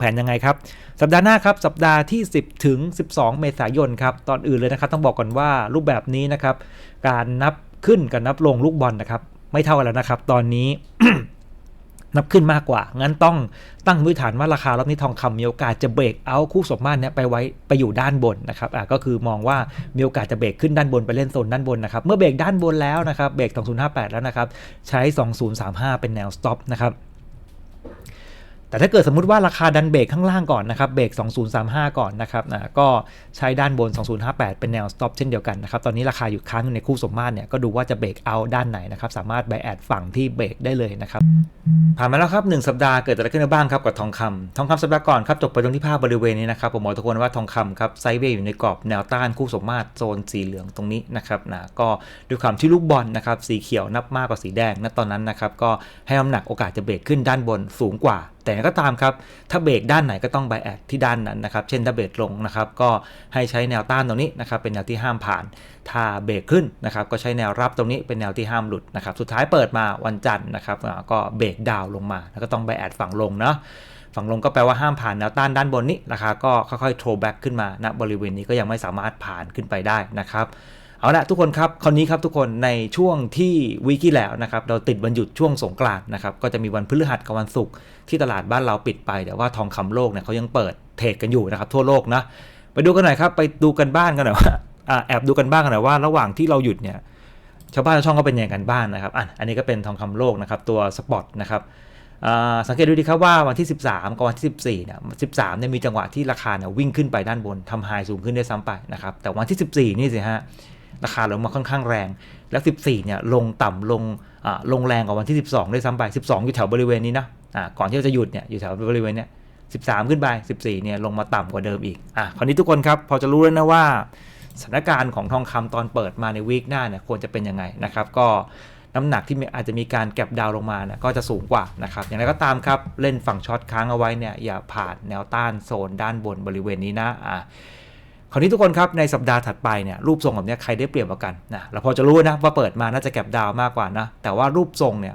แผนยังไงครับ สัปดาห์หน้าครับ สัปดาห์ที่ 10 ถึง 12 เมษายนครับ ตอนอื่นเลยนะครับ ต้องบอกก่อนว่ารูปแบบนี้นะครับ การนับขึ้นกับนับลงลูกบอลนะครับ ไม่เท่ากันแล้วนะครับ ตอนนี้นับขึ้นมากกว่า งั้นต้องตั้งพื้นฐานว่าราคารอบนี้ทองคำมีโอกาสจะเบรกเอาคู่สมมาตรเนี่ยไปไว้ไปอยู่ด้านบนนะครับอะก็คือมองว่ามีโอกาสจะเบรกขึ้นด้านบนไปเล่นโซนด้านบนนะครับ เมื่อเบรกด้านบนแล้วนะครับ เบรก 2058 แล้วนะครับ ใช้ 2035 เป็นแนวสต็อปนะครับ แต่ถ้าเกิดสมมุติว่าราคาดันเบรกข้างล่างก่อนนะครับ เบรก 2035 ก่อนนะครับนะก็ใช้ด้านบน 2058 เป็นแนวสต็อปเช่นเดียวกันนะครับ ตอนนี้ราคาอยู่ค้างอยู่ในคู่สมมาตรเนี่ย ก็ดูว่าจะเบรกเอาด้านไหนนะครับ สามารถไบแอดฝั่งที่เบรกได้เลยนะครับ ผ่านมาแล้วครับ 1 สัปดาห์เกิดอะไรขึ้นบ้างครับกับทองคำทองคำสัปดาห์ก่อนครับจบไปตรงที่ภาพบริเวณนี้นะครับผมบอกทุกคนว่าทองคำครับไซด์เวย์อยู่ในกรอบแนวต้านคู่สมมาตรโซนสีเหลืองตรงนี้นะครับนะก็ด้วยความที่ลูกบอลนะครับสีเขียวนับมากกว่าสีแดงณตอนนั้นนะครับก็ให้น้ำหนักโอกาสจะเบรกขึ้นด้านบนสูงกว่าแต่ก็ตามครับ ถ้าเบรกด้านไหนก็ต้องไบแอดที่ด้านนั้นนะครับ เช่นถ้าเบรกลงนะครับ ก็ให้ใช้แนวต้านตรงนี้นะครับ เป็นแนวที่ห้ามผ่าน ถ้าเบรกขึ้นนะครับ ก็ใช้แนวรับตรงนี้เป็นแนวที่ห้ามหลุดนะครับ สุดท้ายเปิดมาวันจันทร์นะครับ ก็เบรกดาวน์ลงมา แล้วก็ต้องไบแอดฝั่งลงเนาะฝั่งลงก็แปลว่าห้ามผ่านแนวต้านด้านบนนี้ราคาก็ค่อยๆโทรแบ็กขึ้นมาณบริเวณนี้ก็ยังไม่สามารถผ่านขึ้นไปได้นะครับ เอาละทุกคนครับคราวนี้ครับทุกคนในช่วงที่วีกี้แล้วนะครับเราติดวันหยุดช่วงสงกรานต์นะครับก็จะมีวันพฤหัสกับวันศุกร์ที่ตลาดบ้านเราปิดไป แต่ว่าทองคำโลกเนี่ยเขายังเปิดเทรดกันอยู่นะครับทั่วโลกนะไปดูกันหน่อยครับไปดูกันบ้านกันหน่อยว่าแอบดูกันบ้างกันหน่อยว่าระหว่างที่เราหยุดเนี่ยชาวบ้านชาวช่องก็เป็นยังไงกันบ้างนะครับอันนี้ก็เป็นทองคำโลกนะครับตัวสปอตนะครับสังเกตดูดีครับว่าวันที่ 13 กับวันที่ 14เนี่ย13เนี่ยมีจังหวะที่ราคาเนี่ยวิ่งขึ้นไปด้านบนทำไฮสูงขึ้นได้ซ้ำไปนะครับแต่วันที่ 14 นี่สิฮะ ราคาลงมาค่อนข้างแรง แล้ว 14 เนี่ยลงต่ำลงลงแรงกว่าวันที่ 12 ด้วยซ้ำไป 12 อยู่แถวบริเวณนี้นะอ่าก่อนที่เราจะหยุดเนี่ยอยู่แถวบริเวณเนี้ย13 ขึ้นไป 14 เนี่ยลงมาต่ำกว่าเดิมอีกอะคราวนี้ทุกคนครับพอจะรู้แล้วนะว่าสถานการณ์ของทองคำตอนเปิดมาในวีคหน้าเนี่ยควรจะเป็นยังไงนะครับก็น้ำหนักที่อาจจะมีการแก็บดาวลงมาเนี่ยก็จะสูงกว่านะครับ อย่างไรก็ตามครับ เล่นฝั่งช็อตค้างเอาไว้เนี่ยอย่าผ่านแนวต้านโซนด้านบนบริเวณนี้นะอ่า คราวนี้ทุกคนครับในสัปดาห์ถัดไปเนี่ยรูปทรงแบบนี้ใครได้เปรียบกว่ากันนะเราพอจะรู้นะว่าเปิดมาน่าจะแก็บดาวมากกว่านะแต่ว่ารูปทรงเนี่ย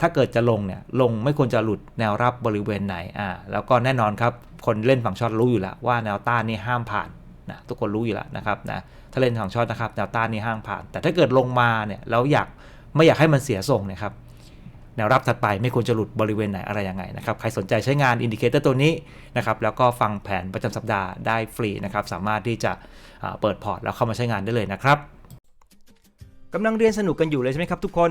ถ้าเกิดจะลงเนี่ยลงไม่ควรจะหลุดแนวรับบริเวณไหนอ่าแล้วก็แน่นอนครับคนเล่นฝั่งช็อตรู้อยู่แล้วว่าแนวต้านนี่ห้ามผ่านนะทุกคนรู้อยู่แล้วนะครับนะถ้าเล่นฝั่งช็อตนะครับแนวต้านนี่ห้ามผ่าน แต่ถ้าเกิดลงมาเนี่ยแล้วอยากไม่อยากให้มันเสียทรงเนี่ยครับ แนวรับถัดไปไม่ควรจะหลุดบริเวณไหนอะไรยังไงนะครับ ใครสนใจใช้งานอินดิเคเตอร์ตัวนี้นะครับ แล้วก็ฟังแผนประจำสัปดาห์ได้ฟรีนะครับ สามารถที่จะเปิดพอร์ตแล้วเข้ามาใช้งานได้เลยนะครับกำลังเรียนสนุกกันอยู่เลยใช่ไหมครับทุกคน